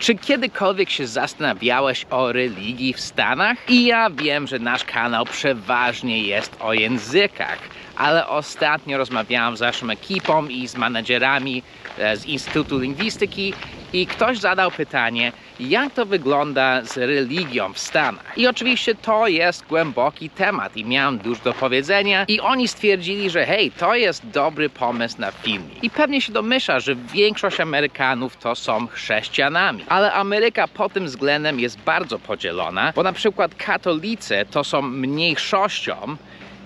Czy kiedykolwiek się zastanawiałeś o religii w Stanach? I ja wiem, że nasz kanał przeważnie jest o językach, ale ostatnio rozmawiałem z naszą ekipą i z menadżerami e, z Instytutu Lingwistyki i ktoś zadał pytanie, jak to wygląda z religią w Stanach. I oczywiście to jest głęboki temat i miałem dużo do powiedzenia i oni stwierdzili, że hej, to jest dobry pomysł na filmik. I pewnie się domyśla, że większość Amerykanów to są chrześcijanami. Ale Ameryka pod tym względem jest bardzo podzielona, bo na przykład katolicy to są mniejszością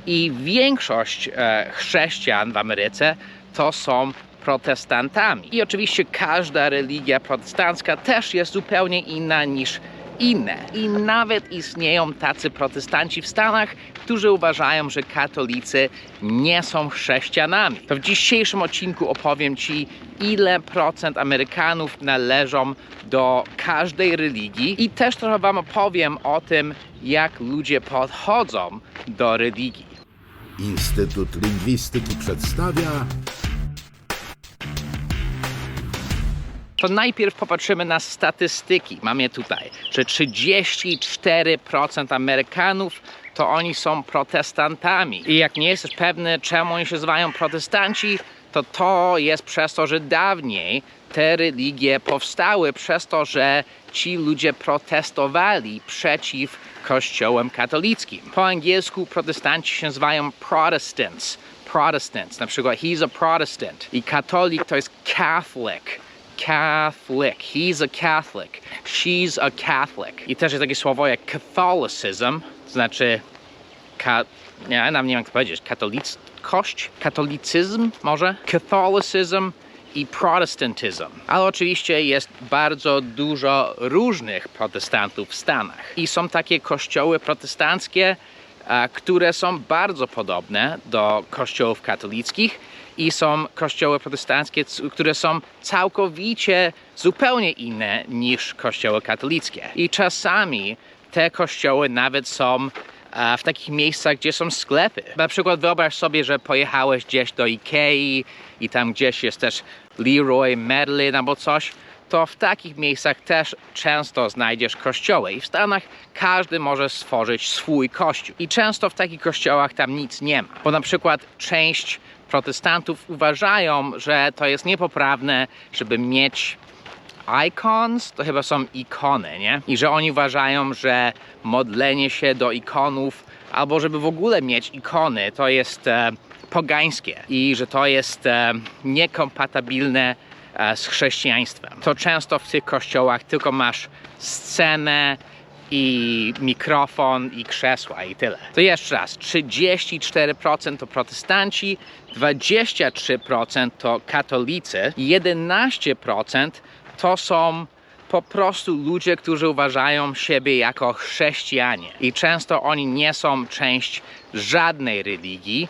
i większość e, chrześcijan w Ameryce to są protestantami. I oczywiście każda religia protestancka też jest zupełnie inna niż inne. I nawet istnieją tacy protestanci w Stanach, którzy uważają, że katolicy nie są chrześcijanami. To w dzisiejszym odcinku opowiem Ci, ile procent Amerykanów należą do każdej religii i też trochę Wam opowiem o tym, jak ludzie podchodzą do religii. Instytut Lingwistyki przedstawia To najpierw popatrzymy na statystyki. Mam je tutaj, że 34% Amerykanów to oni są protestantami. I jak nie jesteś pewny, czemu oni się nazywają protestanci, to to jest przez to, że dawniej te religie powstały przez to, że ci ludzie protestowali przeciw kościołem katolickim. Po angielsku protestanci się nazywają Protestants. Protestants, na przykład he's a Protestant. I katolik to jest Catholic. Catholic. He's a Catholic. She's a Catholic. I też jest takie słowo jak Catholicism, to znaczy ka... Nie, nam nie wiem jak to powiedzieć. Katolickość? Katolicyzm może? Catholicism i protestantyzm. Ale oczywiście jest bardzo dużo różnych protestantów w Stanach. I są takie kościoły protestanckie, które są bardzo podobne do kościołów katolickich i są kościoły protestanckie, które są całkowicie zupełnie inne niż kościoły katolickie. I czasami te kościoły nawet są a, w takich miejscach, gdzie są sklepy. Na przykład wyobraź sobie, że pojechałeś gdzieś do Ikei i tam gdzieś jest też Leroy Merlin albo coś, to w takich miejscach też często znajdziesz kościoły. I w Stanach każdy może stworzyć swój kościół. I często w takich kościołach tam nic nie ma. Bo na przykład część protestantów uważają, że to jest niepoprawne, żeby mieć icons, to chyba są ikony, nie? I że oni uważają, że modlenie się do ikonów, albo żeby w ogóle mieć ikony, to jest e, pogańskie i że to jest e, niekompatybilne e, z chrześcijaństwem. To często w tych kościołach tylko masz scenę i mikrofon i krzesła i tyle. To jeszcze raz, 34% to protestanci, 23% to katolicy, 11% to są po prostu ludzie, którzy uważają siebie jako chrześcijanie. I często oni nie są część żadnej religii.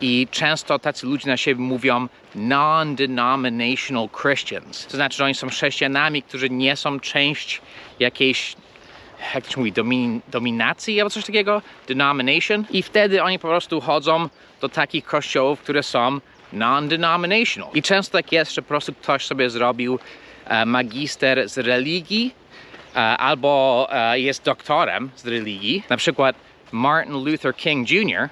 I często tacy ludzie na siebie mówią non-denominational Christians. To znaczy, że oni są chrześcijanami, którzy nie są część jakiejś jak to mówi, domin, dominacji albo coś takiego, denomination. I wtedy oni po prostu chodzą do takich kościołów, które są non-denominational. I często tak jest, że po prostu ktoś sobie zrobił e, magister z religii e, albo e, jest doktorem z religii. Na przykład Martin Luther King Jr.,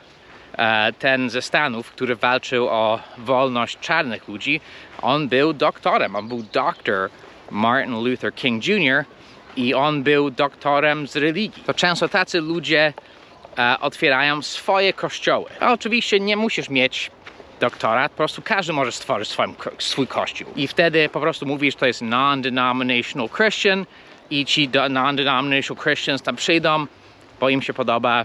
e, ten ze Stanów, który walczył o wolność czarnych ludzi, on był doktorem, on był doktor Martin Luther King Jr., i on był doktorem z religii. To często tacy ludzie e, otwierają swoje kościoły. A oczywiście nie musisz mieć doktorat, po prostu każdy może stworzyć swój kościół. I wtedy po prostu mówisz, to jest non-denominational Christian i ci non-denominational Christians tam przyjdą, bo im się podoba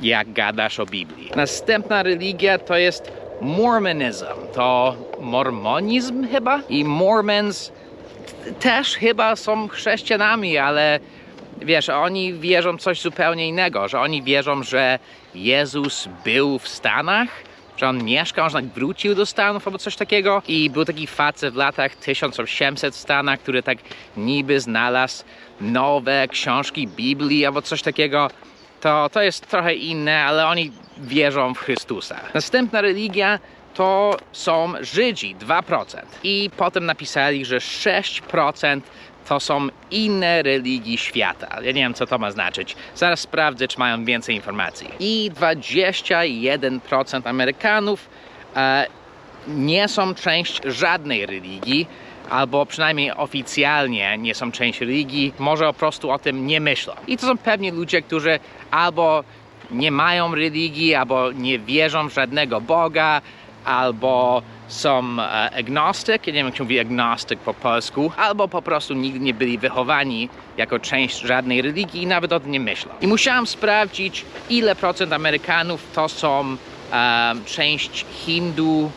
jak gadasz o Biblii. Następna religia to jest Mormonism. To mormonizm chyba? I Mormons też chyba są chrześcijanami, ale wiesz, oni wierzą coś zupełnie innego, że oni wierzą, że Jezus był w Stanach, że on mieszkał, że on wrócił do Stanów albo coś takiego i był taki facet w latach 1800 w Stanach, który tak niby znalazł nowe książki Biblii albo coś takiego. To, to jest trochę inne, ale oni wierzą w Chrystusa. Następna religia to są Żydzi 2%. I potem napisali, że 6% to są inne religii świata. Ja nie wiem, co to ma znaczyć. Zaraz sprawdzę, czy mają więcej informacji. I 21% Amerykanów e, nie są część żadnej religii, albo przynajmniej oficjalnie nie są część religii, może po prostu o tym nie myślą. I to są pewnie ludzie, którzy albo nie mają religii, albo nie wierzą w żadnego Boga, albo są e, agnostyk, ja nie wiem jak się mówi agnostyk po polsku, albo po prostu nigdy nie byli wychowani jako część żadnej religii i nawet o tym nie myślą. I musiałem sprawdzić, ile procent Amerykanów to są e, część hindu,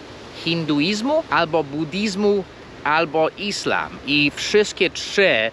hinduizmu, albo buddizmu, albo islam. I wszystkie trzy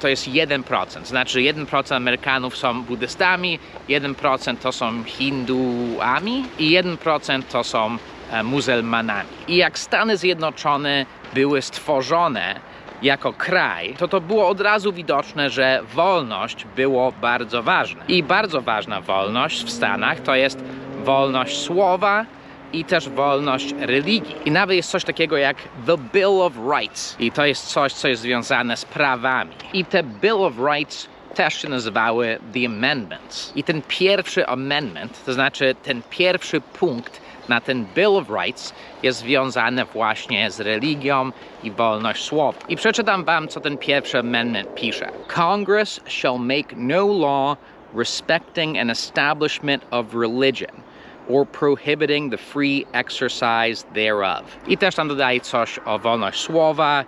to jest 1%. Znaczy 1% Amerykanów są buddystami, 1% to są hinduami i 1% to są e, muzułmanami. I jak Stany Zjednoczone były stworzone jako kraj, to to było od razu widoczne, że wolność było bardzo ważna. I bardzo ważna wolność w Stanach to jest wolność słowa, i też wolność religii. I nawet jest coś takiego jak The Bill of Rights. I to jest coś, co jest związane z prawami. I te Bill of Rights też się nazywały The Amendments. I ten pierwszy amendment, to znaczy ten pierwszy punkt na ten Bill of Rights jest związany właśnie z religią i wolność słowa. I przeczytam wam, co ten pierwszy amendment pisze. Congress shall make no law respecting an establishment of religion or prohibiting the free exercise thereof. I też tam dodaje coś o wolność słowa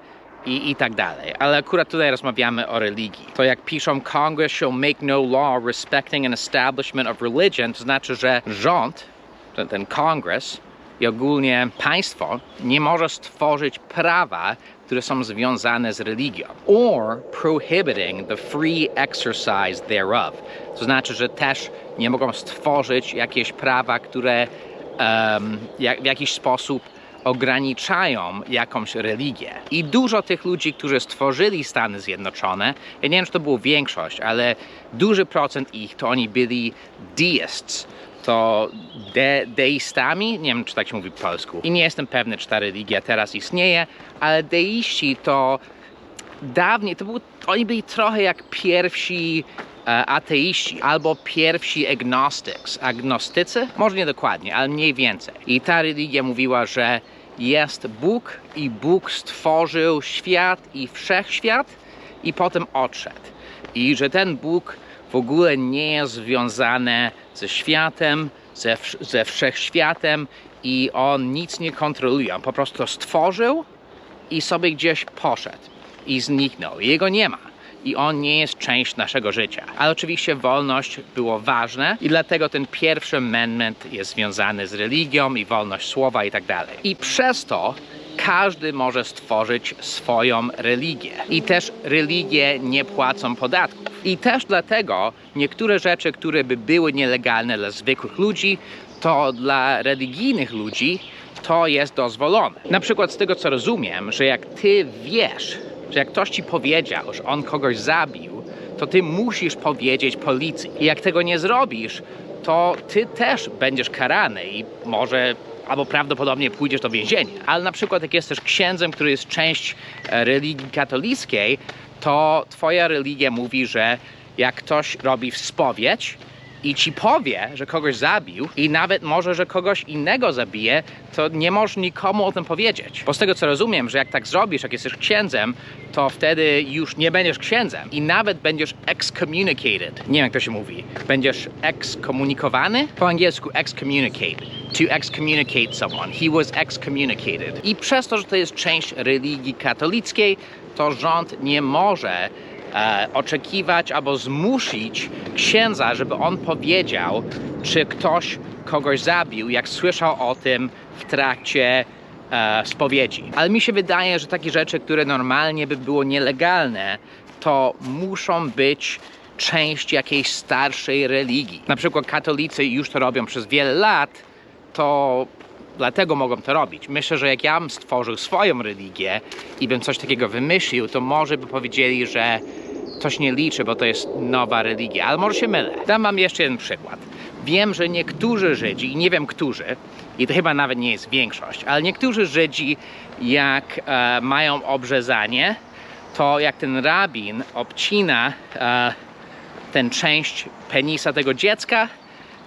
i, i tak dalej. Ale akurat tutaj rozmawiamy o religii. To jak piszą Congress shall make no law respecting an establishment of religion, to znaczy, że rząd, ten, ten kongres i ogólnie państwo nie może stworzyć prawa, które są związane z religią. Or prohibiting the free exercise thereof. To znaczy, że też nie mogą stworzyć jakieś prawa, które em, jak, w jakiś sposób ograniczają jakąś religię. I dużo tych ludzi, którzy stworzyli Stany Zjednoczone, ja nie wiem, czy to było większość, ale duży procent ich to oni byli deists, to de, deistami, nie wiem czy tak się mówi po polsku. I nie jestem pewny, czy ta religia teraz istnieje, ale deiści to dawniej, to był, oni byli trochę jak pierwsi ateiści albo pierwsi agnostics. Agnostycy? Może nie dokładnie, ale mniej więcej. I ta religia mówiła, że jest Bóg i Bóg stworzył świat i wszechświat i potem odszedł. I że ten Bóg w ogóle nie jest związany ze światem, ze, ze wszechświatem i on nic nie kontroluje. On po prostu stworzył i sobie gdzieś poszedł i zniknął. Jego nie ma. I on nie jest część naszego życia. Ale oczywiście wolność było ważne i dlatego ten pierwszy amendment jest związany z religią i wolność słowa i tak dalej. I przez to każdy może stworzyć swoją religię. I też religie nie płacą podatków. I też dlatego niektóre rzeczy, które by były nielegalne dla zwykłych ludzi, to dla religijnych ludzi to jest dozwolone. Na przykład z tego co rozumiem, że jak ty wiesz, że jak ktoś ci powiedział, że on kogoś zabił, to ty musisz powiedzieć policji. I jak tego nie zrobisz, to ty też będziesz karany i może albo prawdopodobnie pójdziesz do więzienia. Ale na przykład jak jesteś księdzem, który jest część e, religii katolickiej, to twoja religia mówi, że jak ktoś robi spowiedź, i ci powie, że kogoś zabił i nawet może, że kogoś innego zabije, to nie możesz nikomu o tym powiedzieć. Bo z tego co rozumiem, że jak tak zrobisz, jak jesteś księdzem, to wtedy już nie będziesz księdzem i nawet będziesz excommunicated. Nie wiem jak to się mówi. Będziesz ekskomunikowany? Po angielsku excommunicate. To excommunicate someone. He was excommunicated. I przez to, że to jest część religii katolickiej, to rząd nie może e, oczekiwać albo zmusić księdza, żeby on powiedział, czy ktoś kogoś zabił, jak słyszał o tym w trakcie e, spowiedzi. Ale mi się wydaje, że takie rzeczy, które normalnie by było nielegalne, to muszą być część jakiejś starszej religii. Na przykład katolicy już to robią przez wiele lat, to dlatego mogą to robić. Myślę, że jak ja bym stworzył swoją religię i bym coś takiego wymyślił, to może by powiedzieli, że się nie liczy, bo to jest nowa religia, ale może się mylę. Dam wam jeszcze jeden przykład. Wiem, że niektórzy Żydzi, i nie wiem którzy, i to chyba nawet nie jest większość, ale niektórzy Żydzi, jak e, mają obrzezanie, to jak ten rabin obcina e, tę część penisa tego dziecka,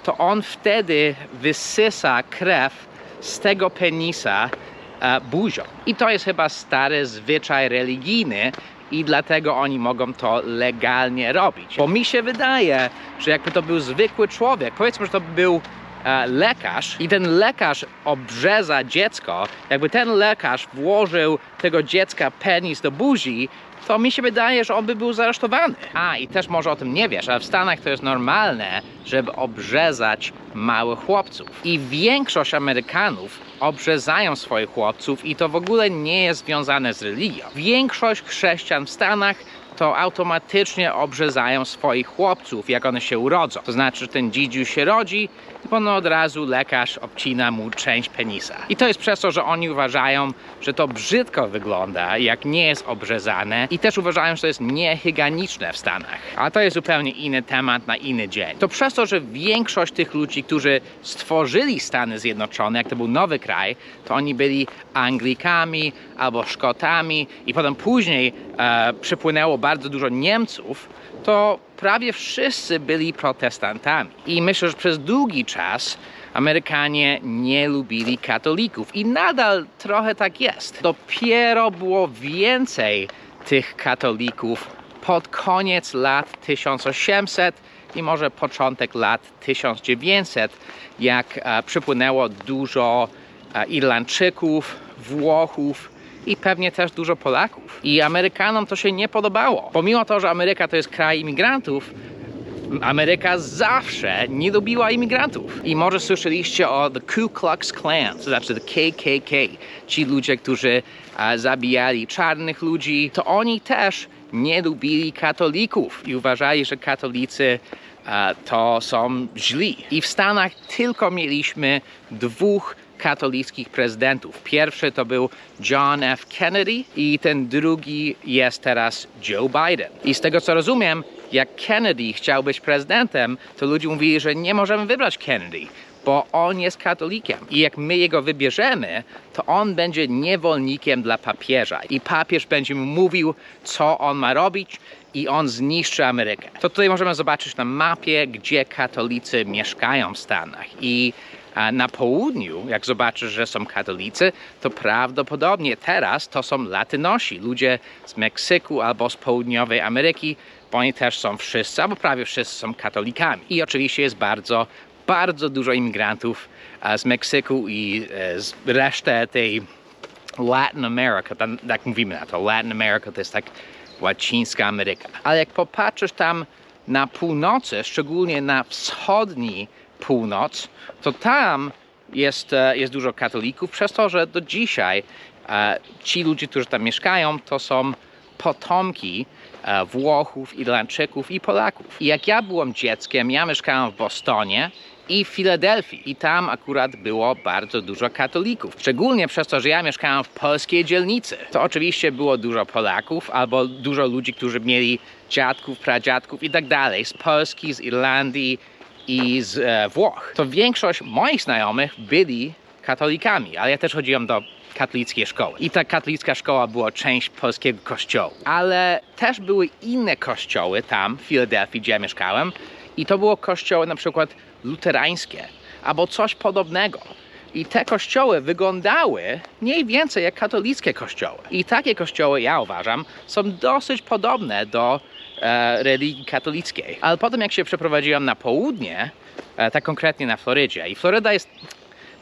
to on wtedy wysysa krew z tego penisa e, buzią. I to jest chyba stary zwyczaj religijny i dlatego oni mogą to legalnie robić. Bo mi się wydaje, że jakby to był zwykły człowiek, powiedzmy, że to był e, lekarz i ten lekarz obrzeza dziecko, jakby ten lekarz włożył tego dziecka penis do buzi, to mi się wydaje, że on by był zaresztowany. A i też może o tym nie wiesz, ale w Stanach to jest normalne, żeby obrzezać małych chłopców. I większość Amerykanów obrzezają swoich chłopców i to w ogóle nie jest związane z religią. Większość chrześcijan w Stanach to automatycznie obrzezają swoich chłopców, jak one się urodzą. To znaczy, że ten dzidziu się rodzi potem od razu lekarz obcina mu część penisa. I to jest przez to, że oni uważają, że to brzydko wygląda, jak nie jest obrzezane i też uważają, że to jest niehygieniczne w Stanach. A to jest zupełnie inny temat na inny dzień. To przez to, że większość tych ludzi, którzy stworzyli Stany Zjednoczone, jak to był nowy kraj, to oni byli Anglikami albo Szkotami i potem później e, przypłynęło bardzo dużo Niemców, to prawie wszyscy byli protestantami. I myślę, że przez długi czas Amerykanie nie lubili katolików i nadal trochę tak jest. Dopiero było więcej tych katolików pod koniec lat 1800 i może początek lat 1900, jak e, przypłynęło dużo e, Irlandczyków, Włochów i pewnie też dużo Polaków. I Amerykanom to się nie podobało. Pomimo to, że Ameryka to jest kraj imigrantów, Ameryka zawsze nie lubiła imigrantów. I może słyszeliście o The Ku Klux Klan, to znaczy The KKK. Ci ludzie, którzy e, zabijali czarnych ludzi, to oni też nie lubili katolików i uważali, że katolicy to są źli. I w Stanach tylko mieliśmy dwóch katolickich prezydentów. Pierwszy to był John F. Kennedy i ten drugi jest teraz Joe Biden. I z tego co rozumiem, jak Kennedy chciał być prezydentem, to ludzie mówili, że nie możemy wybrać Kennedy, bo on jest katolikiem. I jak my jego wybierzemy, to on będzie niewolnikiem dla papieża. I papież będzie mu mówił, co on ma robić, i on zniszczy Amerykę. To tutaj możemy zobaczyć na mapie, gdzie katolicy mieszkają w Stanach. I na południu, jak zobaczysz, że są katolicy, to prawdopodobnie teraz to są Latynosi, ludzie z Meksyku albo z południowej Ameryki, bo oni też są wszyscy, albo prawie wszyscy są katolikami. I oczywiście jest bardzo, bardzo dużo imigrantów e, z Meksyku i e, z reszty tej Latin America, tam, tak mówimy na to, Latin America to jest tak łacińska Ameryka. Ale jak popatrzysz tam na północy, szczególnie na wschodni północ, to tam jest, e, jest dużo katolików, przez to, że do dzisiaj ci ludzie, którzy tam mieszkają, to są potomki Włochów, Irlandczyków i Polaków. I jak ja byłem dzieckiem, ja mieszkałem w Bostonie i w Filadelfii. I tam akurat było bardzo dużo katolików. Szczególnie przez to, że ja mieszkałem w polskiej dzielnicy. To oczywiście było dużo Polaków albo dużo ludzi, którzy mieli dziadków, pradziadków i tak dalej. Z Polski, z Irlandii i z e, Włoch. To większość moich znajomych byli katolikami, ale ja też chodziłem do katolickiej szkoły. I ta katolicka szkoła była część polskiego kościoła. Ale też były inne kościoły tam, w Filadelfii, gdzie ja mieszkałem. I to było kościoły na przykład luterańskie, albo coś podobnego. I te kościoły wyglądały mniej więcej jak katolickie kościoły. I takie kościoły, ja uważam, są dosyć podobne do e, religii katolickiej. Ale potem jak się przeprowadziłem na południe, e, tak konkretnie na Florydzie, i Floryda jest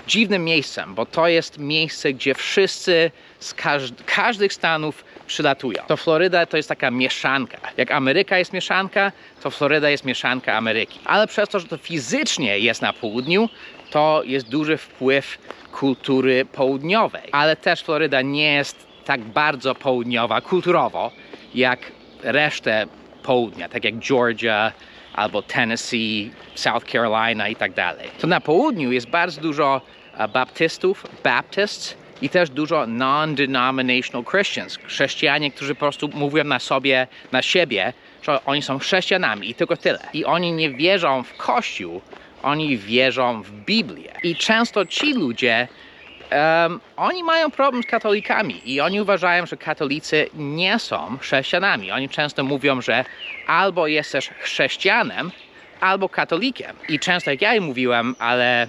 dziwnym miejscem, bo to jest miejsce, gdzie wszyscy z każd każdych stanów przylatują. To Floryda to jest taka mieszanka. Jak Ameryka jest mieszanka, to Floryda jest mieszanka Ameryki. Ale przez to, że to fizycznie jest na południu, to jest duży wpływ kultury południowej. Ale też Floryda nie jest tak bardzo południowa kulturowo, jak resztę południa, tak jak Georgia albo Tennessee, South Carolina i tak dalej. To na południu jest bardzo dużo e, baptystów, baptists i też dużo non-denominational Christians, chrześcijanie, którzy po prostu mówią na sobie, na siebie, że oni są chrześcijanami i tylko tyle. I oni nie wierzą w Kościół, oni wierzą w Biblię. I często ci ludzie Em, oni mają problem z katolikami i oni uważają, że katolicy nie są chrześcijanami. Oni często mówią, że albo jesteś chrześcijanem, albo katolikiem. I często jak ja im mówiłem, ale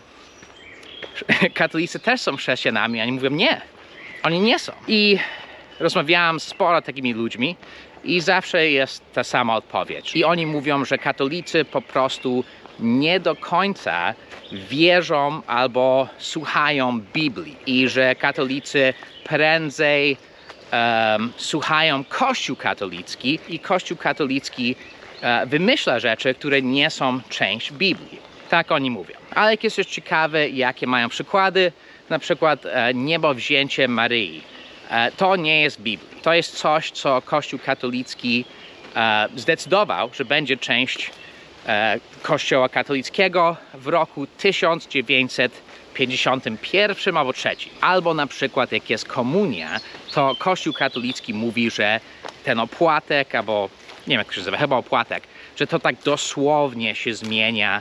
katolicy też są chrześcijanami, oni mówią nie, oni nie są. I rozmawiałem z sporo takimi ludźmi i zawsze jest ta sama odpowiedź. I oni mówią, że katolicy po prostu nie do końca wierzą albo słuchają Biblii i że katolicy prędzej em, słuchają Kościół katolicki i Kościół katolicki e, wymyśla rzeczy, które nie są część Biblii. Tak oni mówią. Ale jak jesteś ciekawy, jakie mają przykłady, na przykład e, niebowzięcie Maryi. E, to nie jest Biblii. To jest coś, co Kościół katolicki e, zdecydował, że będzie część e, Kościoła katolickiego w roku 1951 albo 3. Albo na przykład jak jest komunia, to Kościół katolicki mówi, że ten opłatek, albo nie wiem jak się nazywa, chyba opłatek, że to tak dosłownie się zmienia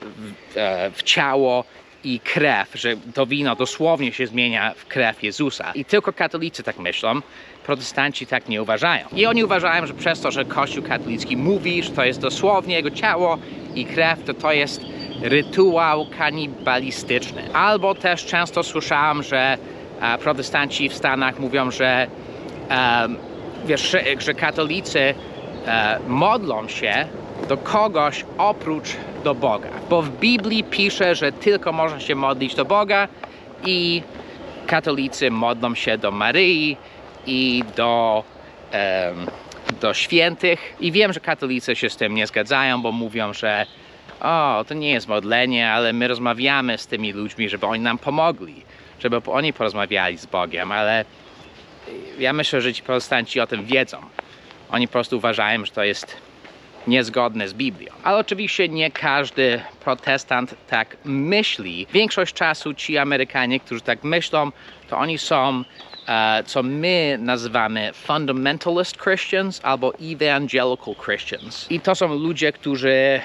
w, e, w ciało i krew, że to wino dosłownie się zmienia w krew Jezusa. I tylko katolicy tak myślą, protestanci tak nie uważają. I oni uważają, że przez to, że Kościół katolicki mówi, że to jest dosłownie jego ciało i krew, to to jest rytuał kanibalistyczny. Albo też często słyszałem, że e, protestanci w Stanach mówią, że wiesz, że, katolicy e, modlą się do kogoś oprócz do Boga. Bo w Biblii pisze, że tylko można się modlić do Boga i katolicy modlą się do Maryi i do, do świętych. I wiem, że katolicy się z tym nie zgadzają, bo mówią, że o, to nie jest modlenie, ale my rozmawiamy z tymi ludźmi, żeby oni nam pomogli, żeby oni porozmawiali z Bogiem, ale ja myślę, że ci protestanci o tym wiedzą. Oni po prostu uważają, że to jest niezgodne z Biblią. Ale oczywiście nie każdy protestant tak myśli. Większość czasu ci Amerykanie, którzy tak myślą, to oni są, e, co my nazywamy fundamentalist Christians albo evangelical Christians. I to są ludzie, którzy e,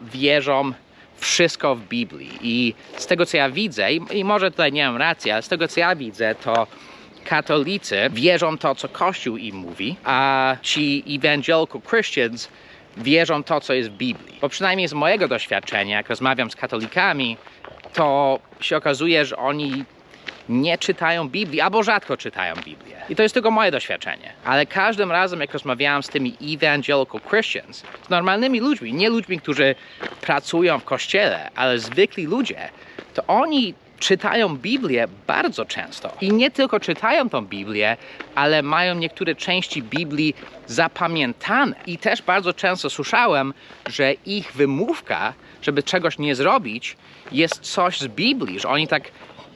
wierzą wszystko w Biblii. I z tego co ja widzę, i, i może tutaj nie mam racji, ale z tego co ja widzę, to katolicy wierzą to, co Kościół im mówi, a ci evangelical Christians wierzą to, co jest w Biblii. Bo przynajmniej z mojego doświadczenia, jak rozmawiam z katolikami, to się okazuje, że oni nie czytają Biblii albo rzadko czytają Biblię. I to jest tylko moje doświadczenie. Ale każdym razem, jak rozmawiałem z tymi evangelical Christians, z normalnymi ludźmi, nie ludźmi, którzy pracują w kościele, ale zwykli ludzie, to oni czytają Biblię bardzo często. I nie tylko czytają tą Biblię, ale mają niektóre części Biblii zapamiętane. I też bardzo często słyszałem, że ich wymówka, żeby czegoś nie zrobić, jest coś z Biblii, że oni tak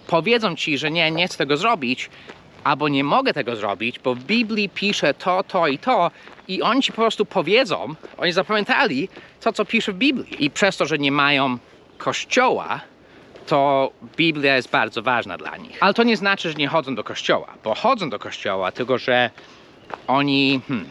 powiedzą ci, że nie, nie chcę tego zrobić, albo nie mogę tego zrobić, bo w Biblii pisze to, to i to, i oni ci po prostu powiedzą, oni zapamiętali to, co pisze w Biblii. I przez to, że nie mają kościoła, to Biblia jest bardzo ważna dla nich. Ale to nie znaczy, że nie chodzą do kościoła, bo chodzą do kościoła, tylko że oni. Hmm,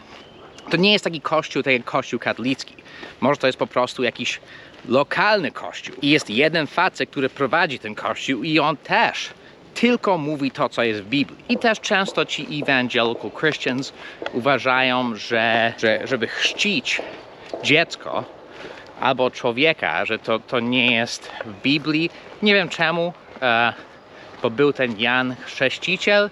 to nie jest taki kościół, tak jak kościół katolicki. Może to jest po prostu jakiś lokalny kościół. I jest jeden facet, który prowadzi ten kościół, i on też tylko mówi to, co jest w Biblii. I też często ci evangelical Christians uważają, że, że żeby chrzcić dziecko, albo człowieka, że to, to nie jest w Biblii. Nie wiem czemu, e, bo był ten Jan Chrzciciel.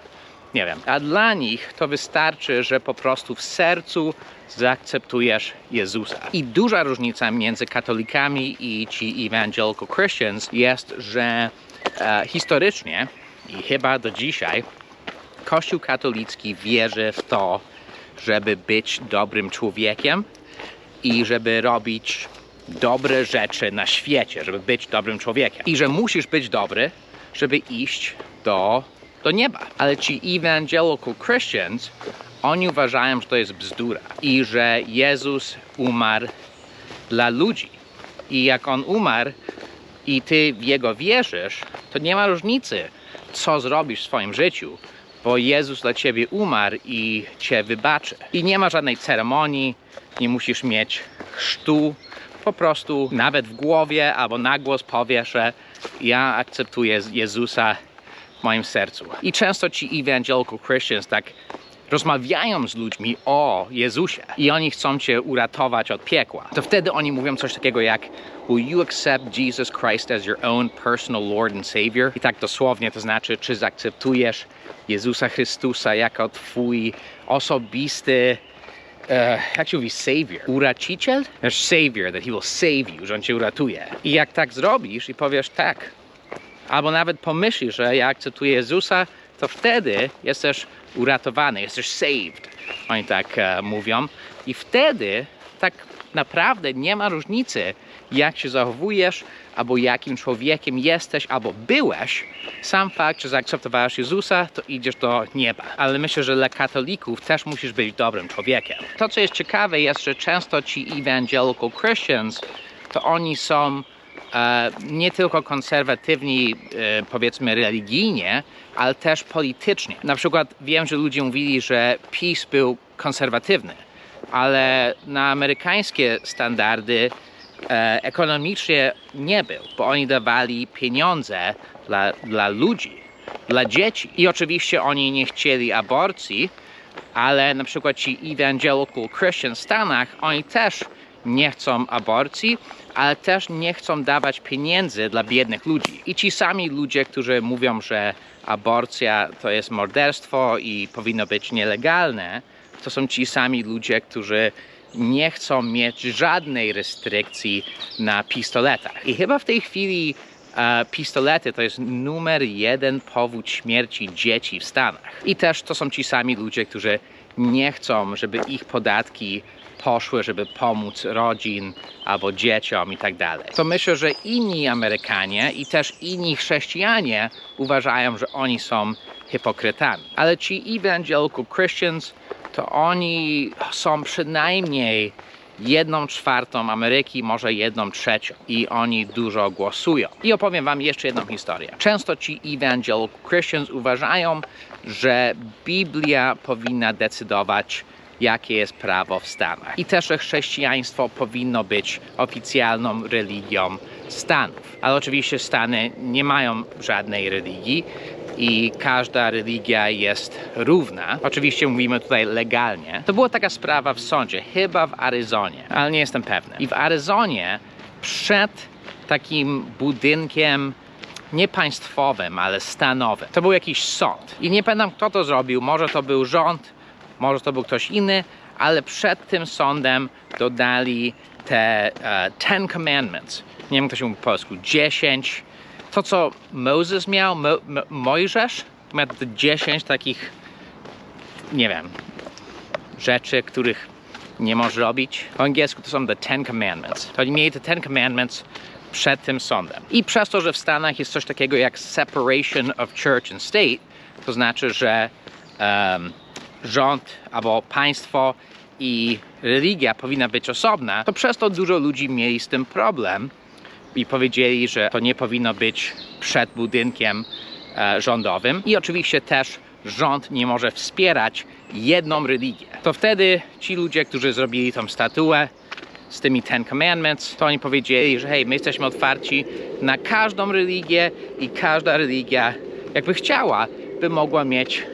Nie wiem. A dla nich to wystarczy, że po prostu w sercu zaakceptujesz Jezusa. I duża różnica między katolikami i ci evangelical Christians jest, że e, historycznie i chyba do dzisiaj Kościół katolicki wierzy w to, żeby być dobrym człowiekiem i żeby robić dobre rzeczy na świecie, żeby być dobrym człowiekiem. I że musisz być dobry, żeby iść do, do nieba. Ale ci evangelical Christians, oni uważają, że to jest bzdura i że Jezus umarł dla ludzi. I jak on umarł i ty w jego wierzysz, to nie ma różnicy, co zrobisz w swoim życiu, bo Jezus dla ciebie umarł i cię wybaczy. I nie ma żadnej ceremonii, nie musisz mieć chrztu, po prostu nawet w głowie albo na głos powiesz, że ja akceptuję Jezusa w moim sercu. I często ci evangelical Christians tak rozmawiają z ludźmi o Jezusie i oni chcą cię uratować od piekła. To wtedy oni mówią coś takiego jak Will you accept Jesus Christ as your own personal Lord and Savior? I tak dosłownie to znaczy, czy zaakceptujesz Jezusa Chrystusa jako twój osobisty się mówi savior? Uraciciel? There's savior, that he will save you, że on cię uratuje. I jak tak zrobisz i powiesz tak, albo nawet pomyślisz, że ja akceptuję Jezusa, to wtedy jesteś uratowany, jesteś saved. Oni tak e, mówią. I wtedy tak naprawdę nie ma różnicy, jak się zachowujesz, albo jakim człowiekiem jesteś, albo byłeś. Sam fakt, że zaakceptowałeś Jezusa, to idziesz do nieba. Ale myślę, że dla katolików też musisz być dobrym człowiekiem. To, co jest ciekawe, jest, że często ci evangelical Christians, to oni są e, nie tylko konserwatywni, e, powiedzmy religijnie, ale też politycznie. Na przykład wiem, że ludzie mówili, że PiS był konserwatywny, ale na amerykańskie standardy ekonomicznie nie był, bo oni dawali pieniądze dla, dla ludzi, dla dzieci. I oczywiście oni nie chcieli aborcji, ale na przykład ci evangelical Christian w Stanach, oni też nie chcą aborcji, ale też nie chcą dawać pieniędzy dla biednych ludzi. I ci sami ludzie, którzy mówią, że aborcja to jest morderstwo i powinno być nielegalne, to są ci sami ludzie, którzy nie chcą mieć żadnej restrykcji na pistoletach. I chyba w tej chwili e, pistolety to jest numer jeden powód śmierci dzieci w Stanach. I też to są ci sami ludzie, którzy nie chcą, żeby ich podatki poszły, żeby pomóc rodzin albo dzieciom i tak dalej. To myślę, że inni Amerykanie i też inni chrześcijanie uważają, że oni są hipokrytami. Ale ci evangelical Christians to oni są przynajmniej jedną czwartą Ameryki, może jedną trzecią i oni dużo głosują. I opowiem wam jeszcze jedną historię. Często ci evangelical Christians uważają, że Biblia powinna decydować jakie jest prawo w Stanach. I też, chrześcijaństwo powinno być oficjalną religią Stanów. Ale oczywiście Stany nie mają żadnej religii i każda religia jest równa. Oczywiście mówimy tutaj legalnie. To była taka sprawa w sądzie, chyba w Aryzonie, ale nie jestem pewny. I w Aryzonie przed takim budynkiem nie państwowym, ale stanowym. To był jakiś sąd. I nie pamiętam, kto to zrobił. Może to był rząd, może to był ktoś inny, ale przed tym sądem dodali te e, Ten Commandments. Nie wiem, jak to się mówi po polsku. 10. To, co Moses miał, Mo, Mo, Mojżesz, miał te 10 takich, nie wiem, rzeczy, których nie możesz robić. Po angielsku to są the Ten Commandments. To oni mieli te Ten Commandments przed tym sądem. I przez to, że w Stanach jest coś takiego jak separation of church and state, to znaczy, że um, rząd albo państwo i religia powinna być osobna, to przez to dużo ludzi mieli z tym problem i powiedzieli, że to nie powinno być przed budynkiem e, rządowym. I oczywiście też rząd nie może wspierać jedną religię. To wtedy ci ludzie, którzy zrobili tą statuę z tymi Ten Commandments, to oni powiedzieli, że hej, my jesteśmy otwarci na każdą religię i każda religia, jakby chciała, by mogła mieć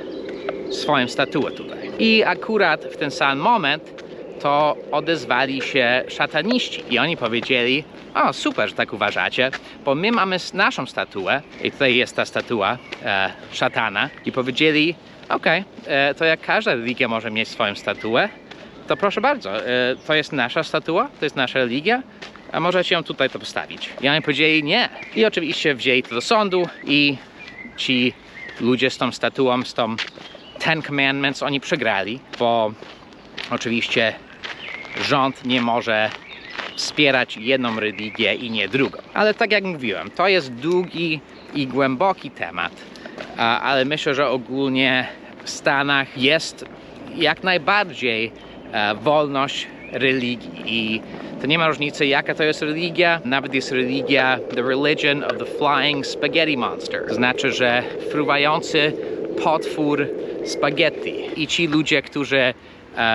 swoją statuę tutaj. I akurat w ten sam moment to odezwali się szataniści i oni powiedzieli, o super, że tak uważacie, bo my mamy naszą statuę i tutaj jest ta statua e, szatana i powiedzieli, okej, e, to jak każda religia może mieć swoją statuę, to proszę bardzo, e, to jest nasza statua, to jest nasza religia, a możecie ją tutaj to postawić. I oni powiedzieli nie. I oczywiście wzięli to do sądu i ci ludzie z tą statuą, z tą Ten Commandments, oni przegrali, bo oczywiście rząd nie może wspierać jedną religię i nie drugą. Ale tak jak mówiłem, to jest długi i głęboki temat, ale myślę, że ogólnie w Stanach jest jak najbardziej e, wolność religii i to nie ma różnicy jaka to jest religia, nawet jest religia The Religion of the Flying Spaghetti Monster. Znaczy, że fruwający potwór spaghetti i ci ludzie, którzy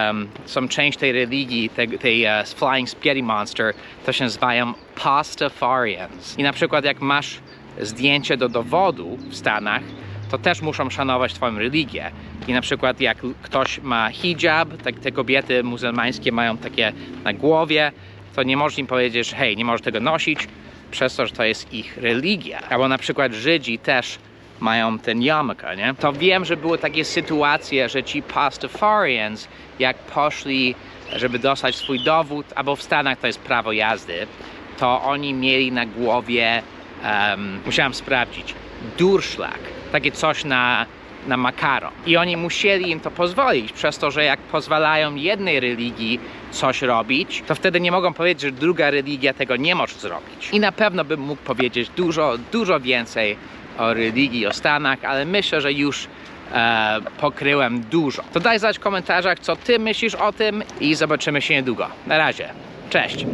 um, są część tej religii, tej, tej uh, Flying Spaghetti Monster, to się nazywają Pastafarians. I na przykład jak masz zdjęcie do dowodu w Stanach, to też muszą szanować Twoją religię. I na przykład jak ktoś ma hijab, tak te kobiety muzułmańskie mają takie na głowie, to nie możesz im powiedzieć, hej, nie możesz tego nosić, przez to, że to jest ich religia. Albo na przykład Żydzi też mają ten yarmulke, nie? To wiem, że były takie sytuacje, że ci Pastafarians, jak poszli, żeby dostać swój dowód, albo w Stanach to jest prawo jazdy, to oni mieli na głowie, um, musiałem sprawdzić, durszlak, takie coś na, na makaron. I oni musieli im to pozwolić, przez to, że jak pozwalają jednej religii coś robić, to wtedy nie mogą powiedzieć, że druga religia tego nie może zrobić. I na pewno bym mógł powiedzieć dużo, dużo więcej o religii, o Stanach, ale myślę, że już e, pokryłem dużo. To daj znać w komentarzach, co ty myślisz o tym i zobaczymy się niedługo. Na razie. Cześć!